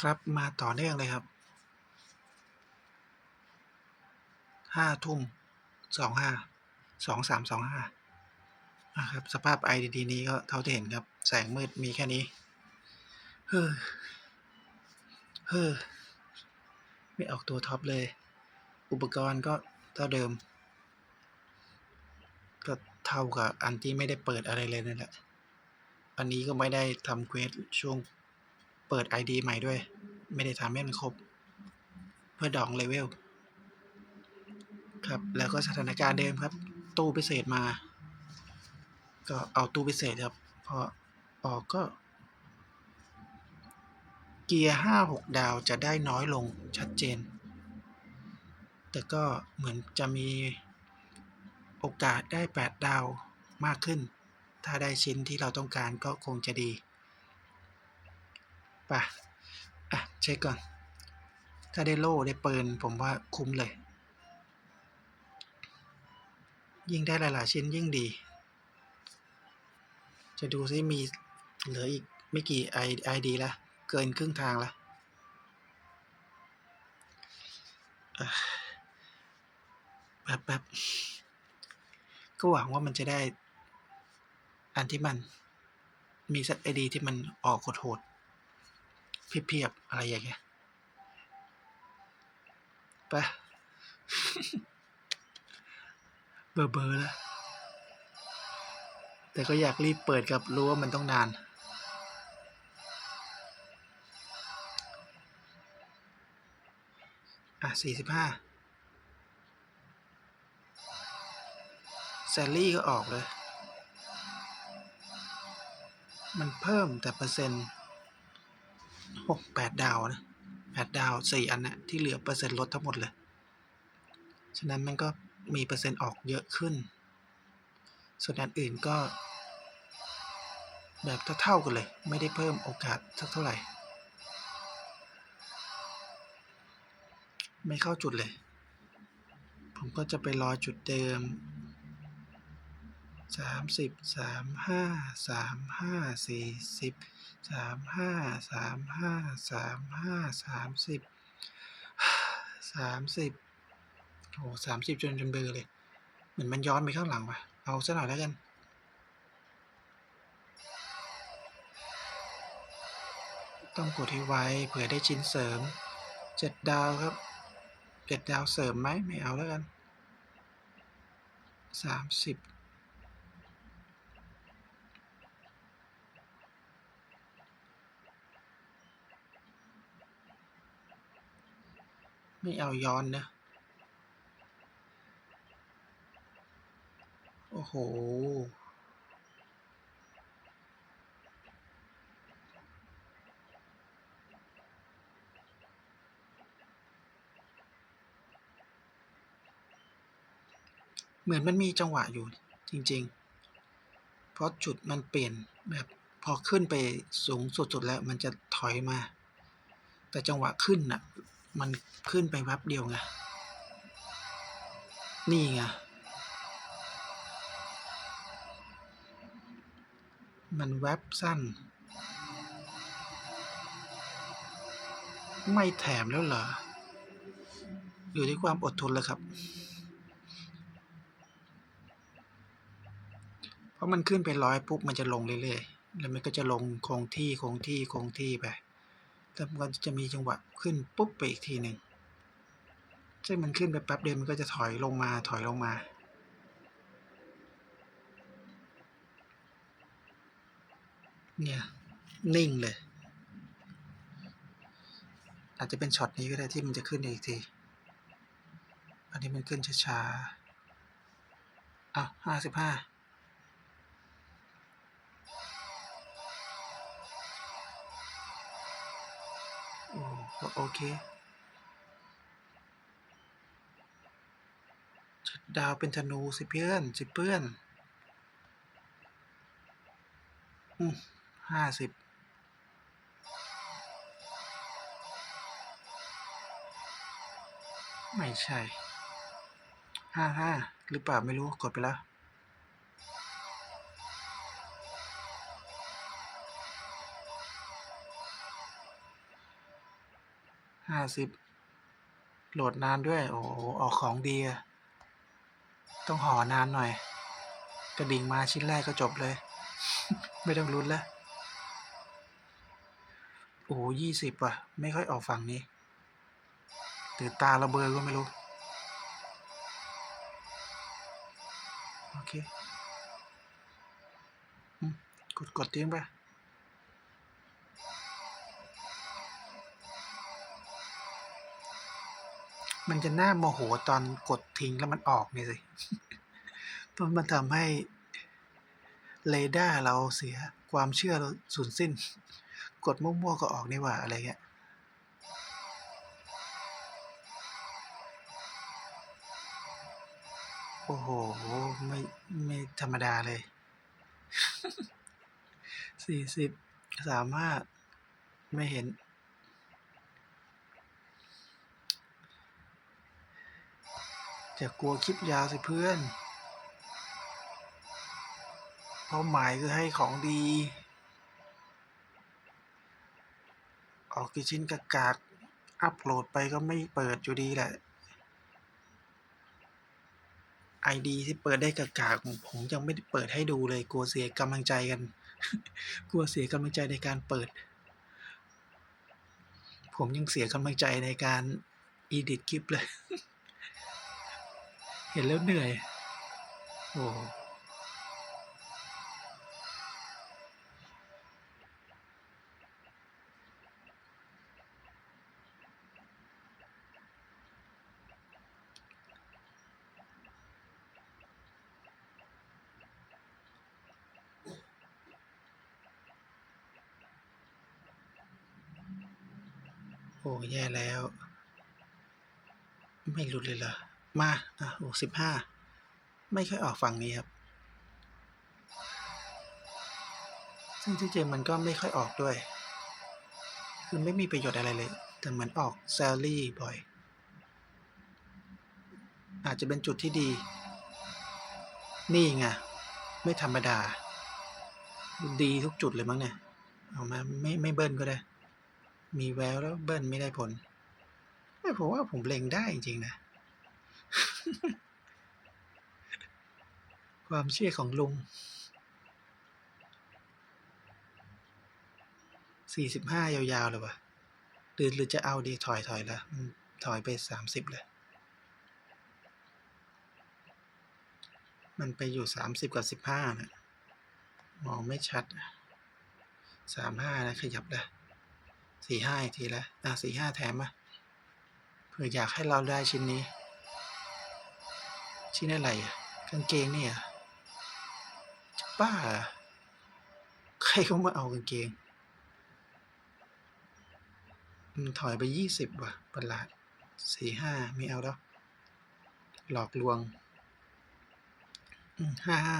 ครับมาต่อเนื่องเลยครับห้าทุ่มสองห้าสองสามสองห้านะครับ สภาพ IDD นี้ก็เท่าที่เห็นครับ แสงมืดมีแค่นี้ เฮ้อ เฮ้อ ไม่ออกตัวท็อปเลย อุปกรณ์ก็เท่าเดิม ก็เท่ากับอันที่ไม่ได้เปิดอะไรเลยนั่นแหละ อันนี้ก็ไม่ได้ทำเควสช่วง เปิด ID ใหม่ด้วย ไม่ได้ทำให้มันครบ เพื่อดองเลเวลครับ แล้วก็สถานการณ์เดิมครับ ตู้พิเศษมา ก็เอาตู้พิเศษครับ พอออกก็ เกียร์ห้าหกดาวจะได้น้อยลงชัดเจน แต่ก็เหมือนจะมีโอกาสได้แปดดาวมากขึ้น ถ้าได้ชิ้นที่เราต้องการก็คงจะดี ปะอะ เช็คก่อน ถ้าได้โล่ได้ปืนผมว่าคุ้มเลย ยิ่งได้หลาย ๆ ชิ้นยิ่งดี จะดูซิมีเหลืออีกไม่กี่ไอไอดีละเกินครึ่งทางละแป๊บแป๊บก็หวังว่ามันจะได้อันที่มันมีสักไอดีที่มันออกโหด เพียบๆอะไรอย่างเงี้ยไปเบอร์เบอร์แล้ว แต่ก็อยากรีบเปิดครับรู้ว่ามันต้องนาน อะสี่สิบห้าแซลลี่ก็ออกเลย มันเพิ่มแต่เปอร์เซ็นต์ หกแปดดาวนะแปดดาวสี่อันนะที่เหลือเปอร์เซ็นต์ลดทั้งหมดเลย ฉะนั้นมันก็มีเปอร์เซ็นต์ออกเยอะขึ้น ส่วนอันอื่นก็ แบบเท่าๆกันเลย ไม่ได้เพิ่มโอกาสสักเท่าไหร่ ไม่เข้าจุดเลย ผมก็จะไปรอจุดเดิมสามสิบสามห้าสามห้าสี่สิบ สามห้าสามห้าสามห้าสามสิบสามสิบโอ้สามสิบจนจนเบลอเลย เหมือนมันย้อนไปข้างหลังว่ะ เอาซะหน่อยแล้วกันต้องกดให้ไวเผื่อได้ชิ้นเสริมเจ็ดดาวครับเจ็ดดาวเสริมไหมไม่เอาแล้วกันสามสิบ ไม่เอาย้อนนะ โอ้โห เหมือนมันมีจังหวะอยู่จริง ๆ เพราะจุดมันเปลี่ยนแบบพอขึ้นไปสูงสุดๆแล้วมันจะถอยมา แต่จังหวะขึ้นน่ะ มันขึ้นไปแวบเดียวไง นี่ไง มันแวบสั้น ไม่แถมแล้วเหรอ อยู่ที่ความอดทนเลยครับ เพราะมันขึ้นไปร้อยปุ๊บ มันจะลงเรื่อยๆ แล้วมันก็จะลงคงที่คงที่คงที่ไป แต่มันจะมีจังหวะขึ้นปุ๊บไปอีกทีหนึ่งซึ่งมันขึ้นไปแป๊บเดียวมันก็จะถอยลงมาถอยลงมา เนี่ย นิ่งเลย อาจจะเป็นช็อตนี้ก็ได้ที่มันจะขึ้นอีกที อันนี้มันขึ้นช้าๆอะห้าสิบห้า ก็โอเคชุดดาวเป็นธนูสิเพื่อนสิเพื่อนอืมห้าสิบไม่ใช่ห้าห้าหรือเปล่าไม่รู้กดไปแล้ว ห้าสิบโหลดนานด้วย โอ้โหออกของดีอะต้องห่อนานหน่อย กระดิ่งมาชิ้นแรกก็จบเลย ไม่ต้องลุ้นแล้ว โอ้ยี่สิบว่ะ ไม่ค่อยออกฝั่งนี้ตื่นตาระเบอก็ไม่รู้ โอเค กดกดทิ้งไป มันจะน่าโมโหตอนกดทิ้งแล้วมันออกเนี่ยสิเพราะมันทำให้เรดาร์เราเสียความเชื่อเราสูญสิ้น กดมั่วๆก็ออกนี่หว่าอะไรเงี้ยโอ้โห ไม่ไม่ธรรมดาเลย สี่สิบสามห้าไม่เห็น จะกลัวคลิปยาวสิเพื่อนเป้าหมายคือให้ของดี ออกกี่ชิ้นกากากอัพโหลดไปก็ไม่เปิดอยู่ดีแหละไอดีที่เปิดได้กากากผมยังไม่ได้เปิดให้ดูเลย กลัวเสียกำลังใจกัน กลัวเสียกำลังใจในการเปิด ผมยังเสียกำลังใจในการอีดิทคลิปเลย ห็นแล้วเหนื่อย โอ้โอ้แย่แล้ว ไม่หลุดเลยเหรอ มาอะโอ้สิบห้าไม่ค่อยออกฝั่งนี้ครับ ซึ่งที่จริงมันก็ไม่ค่อยออกด้วย คือไม่มีประโยชน์อะไรเลย แต่เหมือนออกแซลลี่บ่อย อาจจะเป็นจุดที่ดี นี่ไง ไม่ธรรมดา ดีทุกจุดเลยมั้งเนี่ย เอามาไม่ไม่เบิ้ลก็ได้ มีแววแล้วเบิ้ลไม่ได้ผลไม่ผมว่าผมเล็งได้จริงๆนะ ความเชื่อของลุง สี่สิบห้ายาวๆเลยวะหรือหรือจะเอาดีถอยถอยละถอยไปสามสิบเลย มันไปอยู่สามสิบกับสิบห้านะมองไม่ชัดสามห้านะขยับละสี่ห้าอีกทีละอะสี่ห้าแถมมาเผื่ออยากให้เราได้ชิ้นนี้ ชิ้นอะไรอะกางเกงเนี่ยจะบ้า ใครเขามาเอากางเกงมันถอยไปยี่สิบว่ะประหลาดสี่ห้าไม่เอาแล้ว หลอกลวงห้าห้า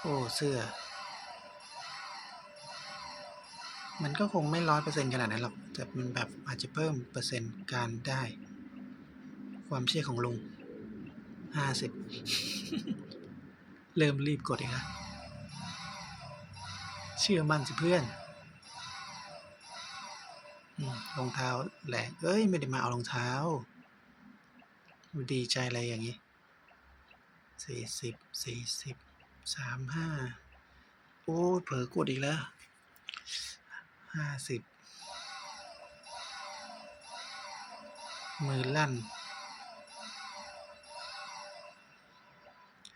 โอ้ เสื้อ มันก็คงไม่ร้อยเปอร์เซ็นขนาดนั้นหรอก แต่มันแบบอาจจะเพิ่มเปอร์เซ็นต์การได้ ความเชื่อของลุงห้าสิบเริ่มรีบกดอีกแล้วเชื่อมั่นสิเพื่อนรองเท้าแหลกเอ้ย ไม่ได้มาเอารองเท้า ดีใจอะไรอย่างนี้สี่สิบสี่สิบสามห้าโอ้เผลอกดอีกแล้วห้าสิบมือลั่น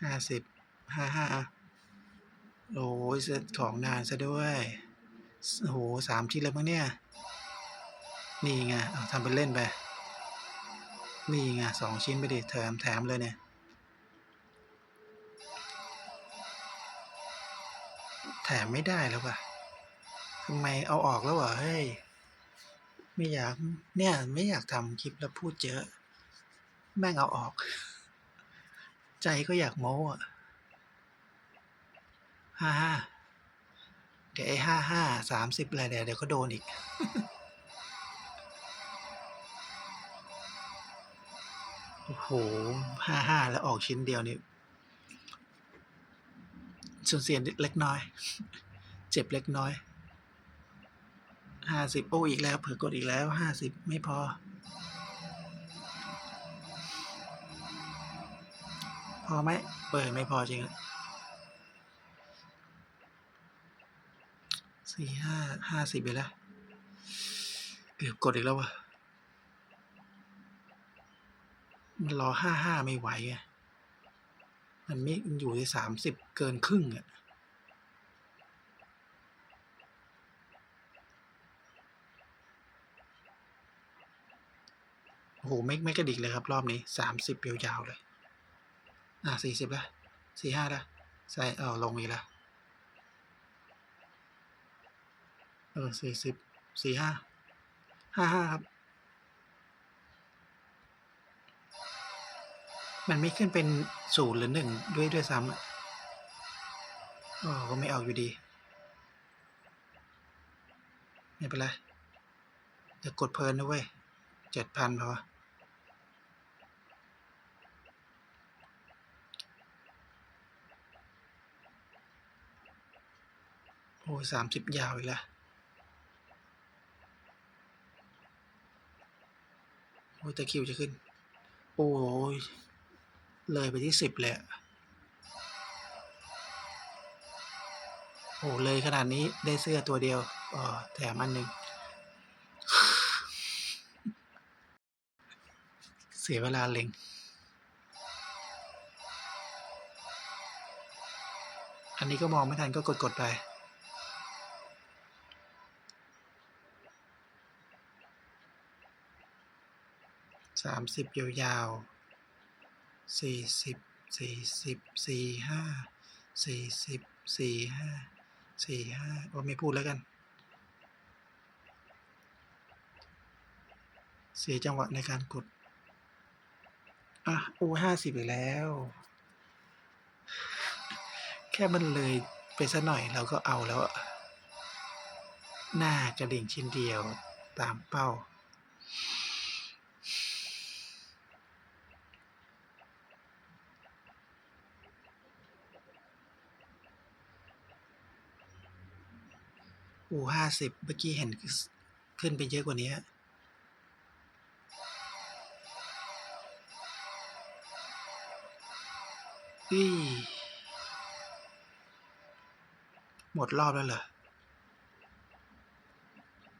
ห้าสิบห้าห้าโอ้ยของนานซะด้วยโอ้โหสามชิ้นแล้วมั้งเนี่ย นี่ไงเอาทำเป็นเล่นไป นี่ไงสองชิ้นไปดิแถมแถมเลยเนี่ย แถมไม่ได้แล้วว่ะทำไมเอาออกแล้ววะเฮ้ย ไม่อยาก เนี่ย ไม่อยากทำคลิปแล้วพูดเยอะ แม่งเอาออก ใจก็อยากโม้อะห้าห้าเดี๋ยวไอ้ห้าห้าสามสิบอะไรเดี๋ยวเดี๋ยวก็โดนอีก โอ้โหห้าห้าแล้วออกชิ้นเดียวนี่สูญเสียเล็กน้อย เจ็บเล็กน้อยห้าสิบโอ้อีกแล้ว เผื่อกดอีกแล้วห้าสิบไม่พอ พอไหมเปิดไม่พอจริงอะสี่ห้าห้าสิบไปแล้วเกือบกดอีกแล้ววะมันรอห้าห้าไม่ไหวอะมันไม่มันอยู่ที่สามสิบเกินครึ่งอะโอ้โหไม่ไม่กระดิกเลยครับ รอบนี้สามสิบยาวๆเลย อะสี่สิบละสี่ห้าละใส่เอาลงอีกละเออสี่สิบสี่ห้าห้าห้าครับ มันไม่ขึ้นเป็นศูนย์หรือหนึ่งด้วยด้วยซ้ำอะอ๋อก็ไม่เอาอยู่ดี ไม่เป็นไร เดี๋ยวกดเพลินนะเว้ยเจ็ดพันพอ โอ้ยสามสิบยาวอีกแล้วโอ้ยตะคิวจะขึ้น โอ้ยเลยไปที่สิบเลยโอ้เลยขนาดนี้ได้เสื้อตัวเดียวอ๋อแถมอันหนึ่งเสียเวลาเล็งอันนี้ก็มองไม่ทันก็กดๆไป สามสิบยาวๆสี่สิบสี่สิบสี่ห้าสี่สิบสี่ห้าสี่ห้าโอ้ไม่พูดแล้วกันเสียจังหวะในการกด อะโอ้ห้าสิบอีกแล้ว แค่มันเลยไปซะหน่อยเราก็เอาแล้ว หน้ากระดิ่งชิ้นเดียวตามเป้า อ้ห้าสิบเมื่อกี้เห็นขึ้นไปเยอะกว่านี้อีหมดรอบแล้วเหรอ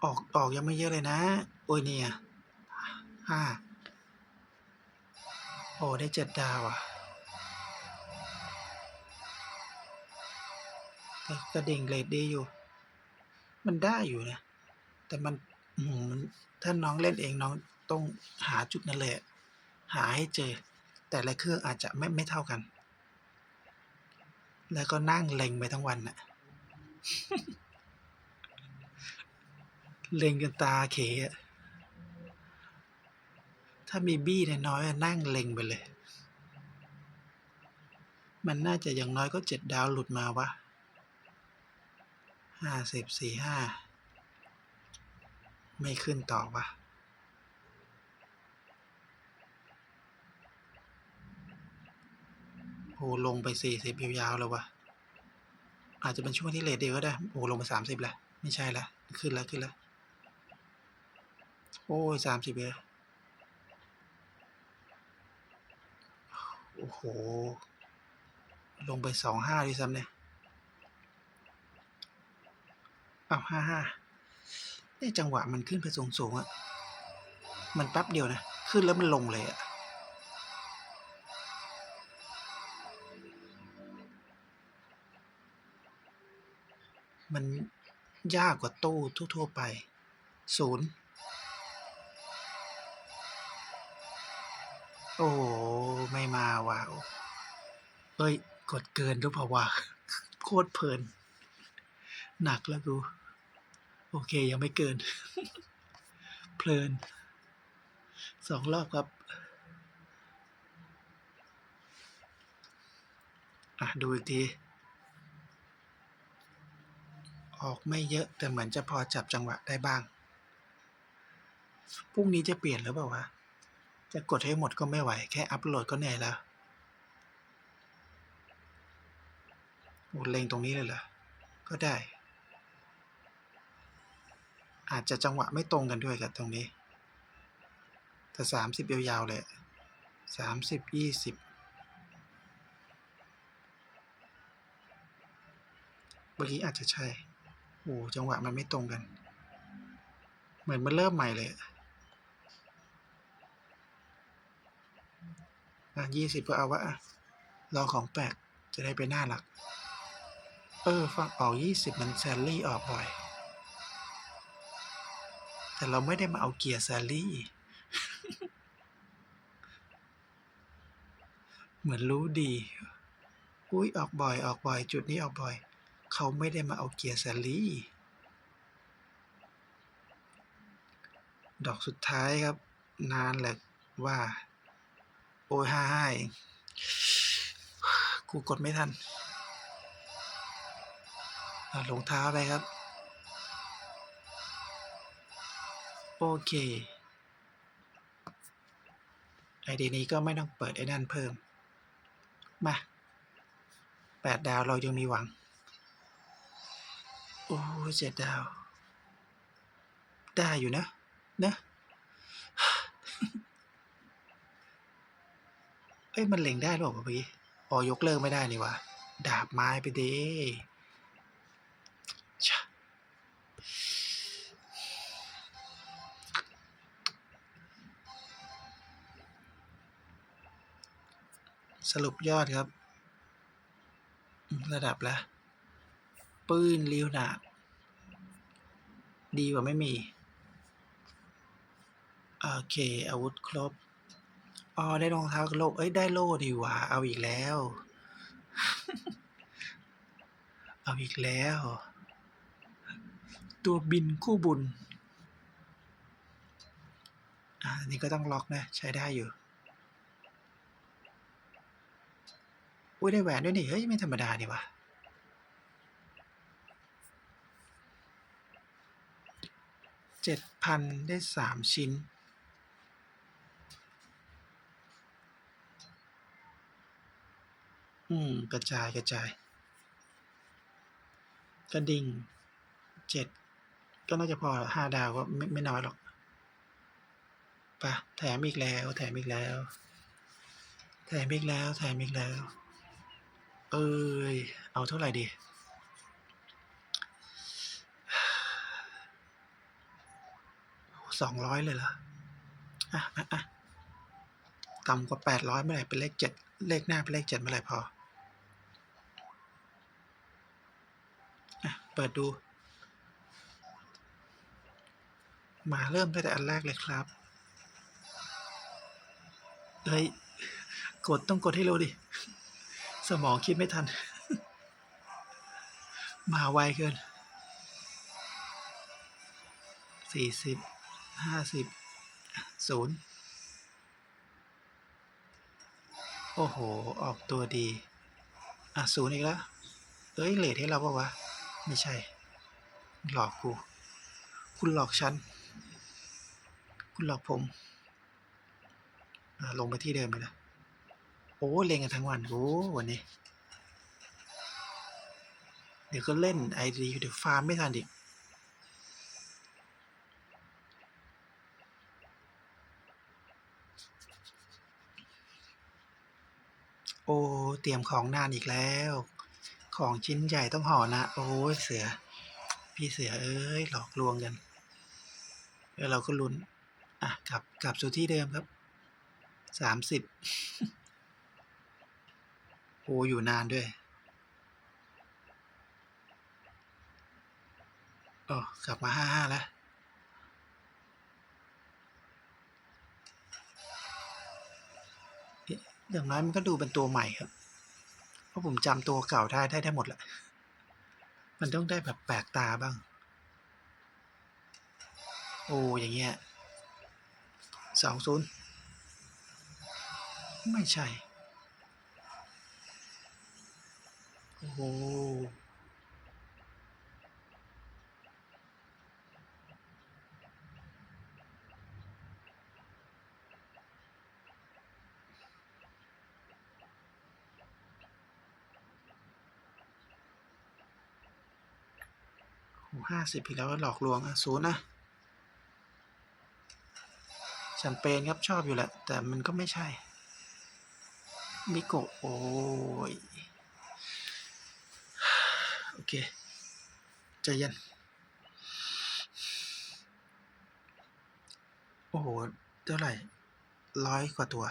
ออกออกยังไม่เยอะเลยนะ โอ้ยเนี่ยห้าโอ้ได้เจ็ดดาวอะกระดิ่งเลดดีอยู่ มันได้อยู่นะ แต่มันอืมมันถ้าน้องเล่นเองน้องต้องหาจุดนั้นเลยอะหาให้เจอ แต่ละเครื่องอาจจะไม่ไม่เท่ากัน แล้วก็นั่งเล็งไปทั้งวันน่ะเล็งกันตาเขอะถ้ามีบี้น้อยๆอะนั่งเล็งไปเลย มันน่าจะอย่างน้อยก็เจ็ดดาวหลุดมาวะ ห้าสิบสี่ห้าไม่ขึ้นต่อวะโอ้ลงไปสี่สิบยาวๆแล้ววะอาจจะเป็นช่วงที่เลทเดียวก็ได้โอ้ลงไปสามสิบแล้วไม่ใช่ละขึ้นแล้วขึ้นแล้วโอ้ยสามสิบเลยโอ้โห ลงไปสองห้าด้วยซ้ำเนี่ย อ้าวห้าห้าเนี่ยจังหวะมันขึ้นไปสูงสูงอะมันแป๊บเดียวนะ ขึ้นแล้วมันลงเลยอะมันยากกว่าตู้ทั่ว ๆ ไปศูนย์โอ้โหไม่มาว่ะเฮ้ย กดเกินรือเปล่าวะโคตรเพลิน หนักแล้วกู โอเคยังไม่เกิน เพลินสองรอบครับอะดูอีกทีออกไม่เยอะแต่เหมือนจะพอจับจังหวะได้บ้าง พรุ่งนี้จะเปลี่ยนหรือเปล่าวะ จะกดให้หมดก็ไม่ไหว แค่อัปโหลดก็เหนื่อยแล้วโอ้เล็งตรงนี้เลยเหรอ ก็ได้ อาจจะจังหวะไม่ตรงกันด้วยกับตรงนี้ แต่สามสิบยาวๆเลยสามสิบยี่สิบเมื่อกี้อาจจะใช่โอ้จังหวะมันไม่ตรงกัน เหมือนมันเริ่มใหม่เลยอะยี่สิบก็เอาวะลองของแปลกจะได้ไปหน้าหลัก เออ ฟังออกยี่สิบมันแซลลี่ออกบ่อย แต่เราไม่ได้มาเอาเกียร์แซลลี่ เหมือนรู้ดี อุ้ยออกบ่อย ออกบ่อย จุดนี้ออกบ่อย เขาไม่ได้มาเอาเกียร์แซลลี่ ดอกสุดท้ายครับ นานแหละว่า โอ้ยห้าห้าเองกูกดไม่ทันลงเท้าไปครับ โอเคไอดีนี้ก็ไม่ต้องเปิดไอ้นั่นเพิ่ม มาแปดดาวเรายังมีหวัง โอ้เจ็ดดาว ได้อยู่นะ นะเอ้ย มันเล็งได้หรอเปล่าพี่ อ๋อ ยกเลิกไม่ได้นี่วะ ดาบไม้ไปดิ สรุปยอดครับ ระดับละปืนลิวนาดดีกว่าไม่มี โอเค อาวุธครบ อ๋อ ได้รองเท้าโลก เอ้ย ได้โล่ดีว่า เอาอีกแล้ว เอาอีกแล้ว ตัวบินคู่บุญ อ่าอันนี้ก็ต้องล็อกนะ ใช้ได้อยู่ อุ้ยได้แหวนด้วยนี่เฮ้ยไม่ธรรมดานี่วะเจ็ดพันได้สามชิ้น อืม กระจายกระจาย กระดิ่งเจ็ดก็น่าจะพอห้าดาวก็ไม่ไม่น้อยหรอกปะแถมอีกแล้ว แถมอีกแล้ว แถมอีกแล้ว แถมอีกแล้ว เอ้ย เอาเท่าไหร่ดีสองร้อยเลยเหรอ อะอะอะต่ำกว่าแปดร้อยเมื่อไหร่เป็นเลขเจ็ดเลขหน้าเป็นเลขเจ็ดเมื่อไหร่พอ อะ เปิดดู มาเริ่มตั้งแต่อันแรกเลยครับ เฮ้ย กดต้องกดให้เร็วดิ สมองคิดไม่ทัน มาไวเกินสี่สิบห้าสิบศูนย์โอ้โห ออกตัวดี อะศูนย์อีกแล้ว เอ้ยเลทให้เราปะวะ ไม่ใช่ หลอกกู คุณหลอกฉัน คุณหลอกผม ลงไปที่เดิมเลยนะ โอ้เล่นกันทั้งวันโอ้วันนี้ เดี๋ยวก็เล่นไอดีเดี๋ยวฟาร์มไม่ทันอีกโอ้เตรียมของนานอีกแล้ว ของชิ้นใหญ่ต้องห่อนะ โอ้ยเสือ พี่เสือเอ้ยหลอกลวงกันแล้วเราก็ลุ้นอะกลับกลับสู่ที่เดิมครับสามสิบ โอ้อยู่นานด้วยโอ้กลับมาห้าห้าแล้วอย่างน้อยมันก็ดูเป็นตัวใหม่ครับ เพราะผมจำตัวเก่าได้ได้ได้หมดแหละ มันต้องได้แบบแปลกตาบ้าง โอ้อย่างเงี้ยสองศูนย์ไม่ใช่ โอ้โหห้าสิบอีกแล้วหลอกลวงอะศูนย์นะมเปญครับชอบอยู่แหละ แต่มันก็ไม่ใช่มิโกะโอ้ย เค ใจเย็น โอ้โห เท่าไหร่ ร้อยกว่าตัว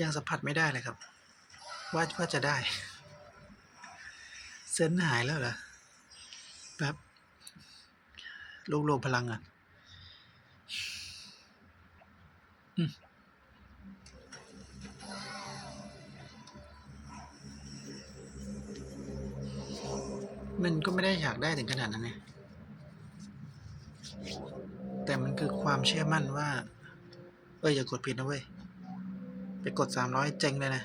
ยังสัมผัสไม่ได้เลยครับ ว่าว่าจะได้ เซนส์หายแล้วเหรอแป๊บรวบรวมพลังอะอื มันก็ไม่ได้อยากได้ถึงขนาดนั้นไงแต่มันคือความเชื่อมั่นว่า เอ้ยอย่ากดผิดนะเว้ย ไปกดสามร้อยเจ๊งเลยนะ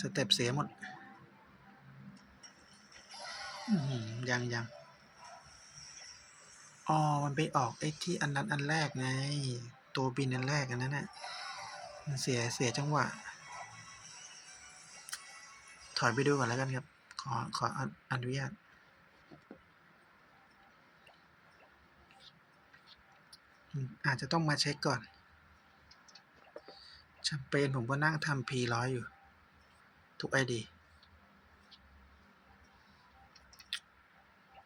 สเต็ปเสียหมดยังยังอ๋อ มันไปออกไอ้ที่อันนั้นอันแรกไง ตัวบินอันแรกอันนั้นน่ะมันเสียเสียจังหวะ ถอยไปดูก่อนแล้วกันครับ ขอขออนุญาตอาจจะต้องมาเช็คก่อนแชมเปญผมก็นั่งทำ P100 อยู่ ทุกไอดี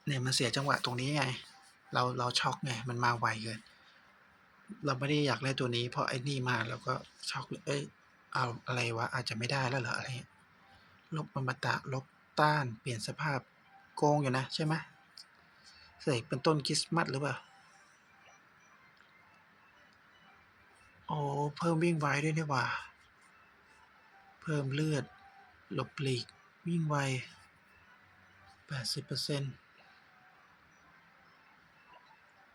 เนี่ยมันเสียจังหวะตรงนี้ไง เราเราช็อกไง มันมาไวเกิน เราไม่ได้อยากได้ตัวนี้ เพราะไอ้นี่มาเราก็ช็อกเลยเอ้ยเอาอะไรวะอาจจะไม่ได้แล้วเหรออะไรลบอมตะลบต้านเปลี่ยนสภาพโกงอยู่นะใช่ไหมเสกเป็นต้นคริสต์มาสหรือเปล่าโอ้เพิ่มวิ่งไวด้วยนี่ว่า เพิ่มเลือดหลบหลีกวิ่งไว 80%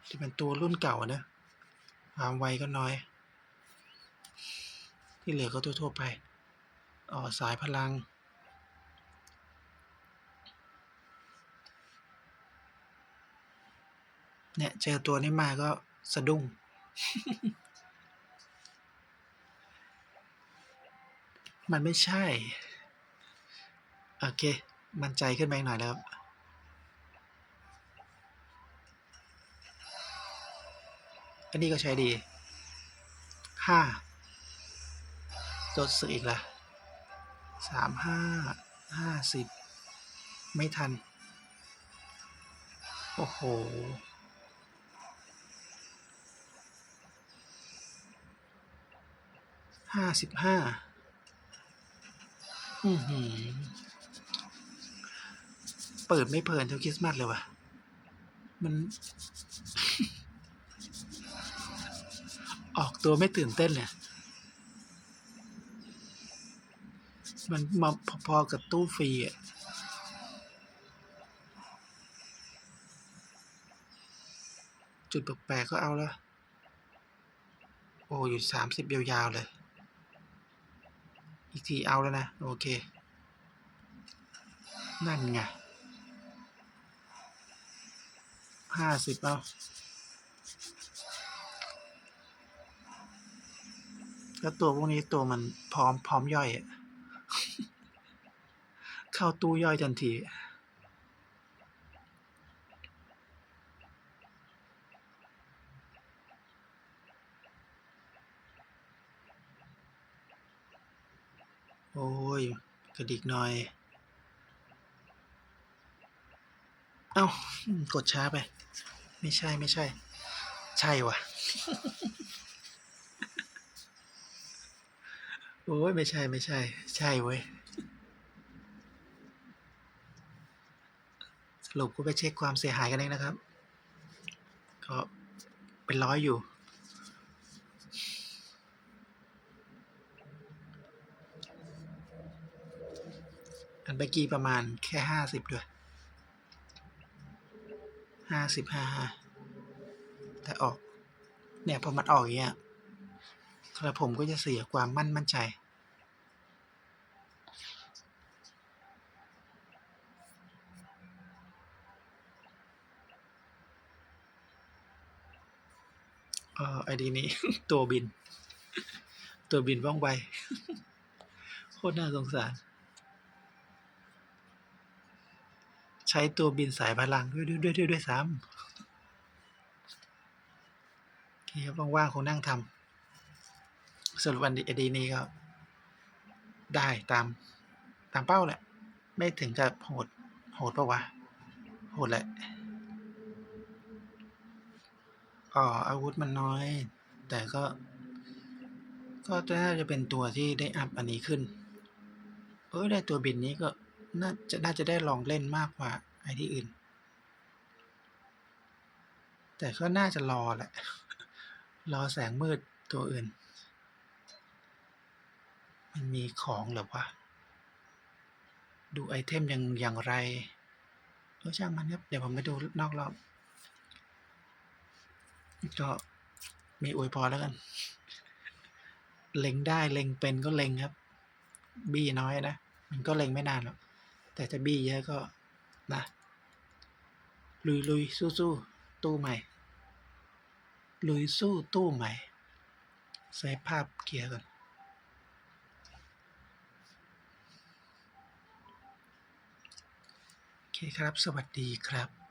ที่เป็นตัวรุ่นเก่านะ ความไวก็น้อย ที่เหลือก็ทั่วๆไปอ๋อสายพลัง เนี่ย เจอตัวนี้มาก็สะดุ้ง มันไม่ใช่ โอเค มั่นใจขึ้นมาอีกหน่อยแล้ว อันนี้ก็ใช้ดีห้าจดสึกอีกละสามห้าห้าสิบไม่ทัน โอ้โห ห้าสิบห้า อือหือ เปิดไม่เพลินเท่าคริสต์มาสเลยว่ะ มัน ออกตัวไม่ตื่นเต้นเลยมันมาพอๆกับตู้ฟรีอะจุดแปลกๆก็เอาล้วโอ้อยู่สามสิบยาวๆเลย อีกทีเอาแล้วนะ โอเค นั่นไงห้าสิบเอา แล้วตัวพวกนี้ตัวมันพร้อมพร้อมย่อยเข้าตู้ย่อยทันทีโอ้ย กระดิกหน่อย เอ้า กดช้าไป ไม่ใช่ไม่ใช่ ใช่วะ โอ้ยไม่ใช่ไม่ใช่ ใช่เว้ย สรุปก็ไปเช็คความเสียหายกันเองนะครับ ก็เป็นร้อยอยู่ อันเมื่อกี้ประมาณแค่ห้าสิบด้วยห้าสิบห้าห้าแต่ออก เนี่ยพอมันออกอย่างเงี้ย กระผมก็จะเสียความมั่นมั่นใจ เออไอดีนี้ ตัวบิน ตัวบินว่องไว โคตรน่าสงสาร ใช้ตัวบินสายพลังด้วยด้วยด้วยด้วยด้วยซ้ำโอเคครับว่างๆคงนั่งทำ สรุปวันดีนี้ก็ได้ตามตามเป้าแหละ ไม่ถึงจะโหดโหดปะวะ โหดแหละอ๋ออาวุธมันน้อย แต่ก็ ก็น่าจะเป็นตัวที่ได้อัพอันนี้ขึ้น เออได้ตัวบินนี้ก็น่าจะน่าจะได้ลองเล่นมากกว่าไอ้ที่อื่น แต่ก็น่าจะรอแหละ รอแสงมืดตัวอื่น มันมีของหรอวะ ดูไอเทมยังอย่างไรเออช่างมันครับ เดี๋ยวผมไปดูนอกรอบ ก็มีอวยพรแล้วกัน เล็งได้เล็งเป็นก็เล็งครับ บี้น้อยนะ มันก็เล็งไม่นานหรอก แต่ถ้าบี้เยอะก็นะ ลุยลุยสู้สู้ตู้ใหม่ ลุยสู้ตู้ใหม่ใส่ภาพเกียร์ก่อน โอเค ครับ สวัสดีครับ